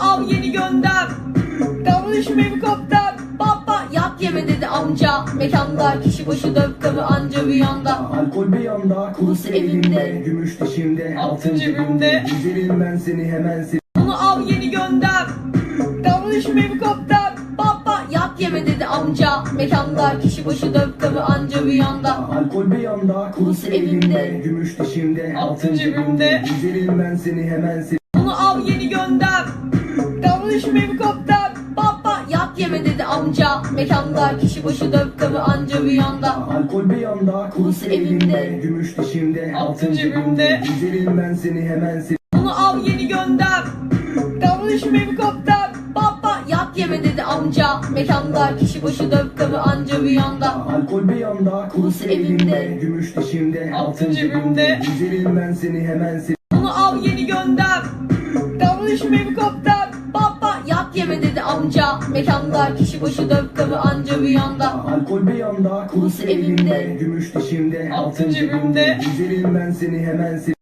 Al yeni gönder. Davranışım helikopter. Baba yap yeme dedi amca. Mekanda kişi başı dört kabı anca bir yanda. Alkol bir yanda, kurusu elimde, gümüş dişimde, altın cebimde. Güzelim ben seni hemen seni. Bunu al yeni gönder. Davranışım helikopter. Baba yap yeme dedi amca. Mekanda kişi başı dört kabı anca bir yanda. Alkol bir yanda, kurusu elimde, gümüş dişimde, altın cebimde. Güzelim ben seni hemen seni. Bunu al yeni gönder. Davranışım helikopter. Baba yap yeme dedi amca. Mekanda kişi başı dört kabı anca bir yanda. Alkol bir yanda, kurusu elimde, gümüş dişimde, altın cebimde. Güzelim ben seni hemen seni. Bunu al yeni gönder. Davranışım helikopter. Baba yap yeme dedi amca. Mekanda kişi başı dört kabı anca bir yanda. Alkol bir yanda, kurusu elimde, gümüş dişimde, altın cebimde. Güzelim ben seni hemen seni. Bunu al yeni gönder. Davranışım helikopter. Dedi amca. Mekanda kişi başı dört kabı anca bir yanda. Alkol bir yanda, kurusu elimde, gümüş dişimde, altın cebimde. Güzelim ben seni hemen seni.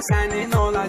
seni nola.